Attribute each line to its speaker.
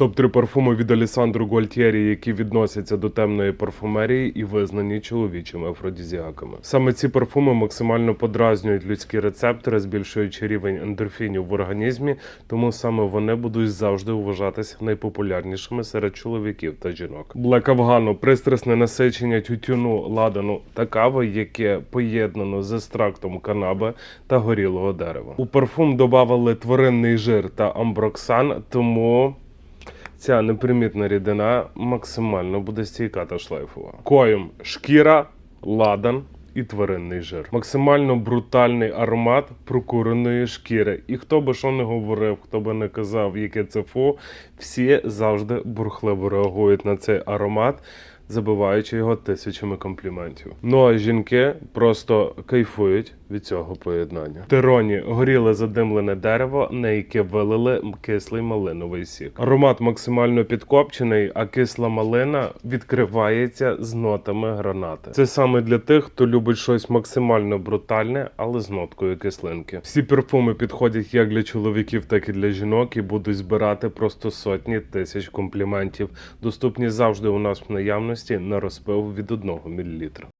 Speaker 1: Топ-3 парфуми від Алісандру Гуальтєрі, які відносяться до темної парфумерії і визнані чоловічими афродізіаками. Саме ці парфуми максимально подразнюють людські рецептори, збільшуючи рівень ендорфінів в організмі, тому саме вони будуть завжди вважатися найпопулярнішими серед чоловіків та жінок. Блек Афгану пристрасне насичення тютюну, ладану та кави, яке поєднано з екстрактом канаби та горілого дерева. У парфум додавали тваринний жир та амброксан, тому. Ця непримітна рідина максимально буде стійка та шлейфова. Коїм шкіра, ладан і тваринний жир. Максимально брутальний аромат прокуреної шкіри. І хто би що не говорив, хто би не казав, яке це фу, всі завжди бурхливо реагують на цей аромат. Забиваючи його тисячами компліментів. Ну а жінки просто кайфують від цього поєднання. Тероні горіле задимлене дерево, на яке вилили кислий малиновий сік. Аромат максимально підкопчений, а кисла малина відкривається з нотами гранати. Це саме для тих, хто любить щось максимально брутальне, але з ноткою кислинки. Всі парфуми підходять як для чоловіків, так і для жінок, і будуть збирати просто сотні тисяч компліментів. Доступні завжди у нас в наявності на розпил від 1 мл.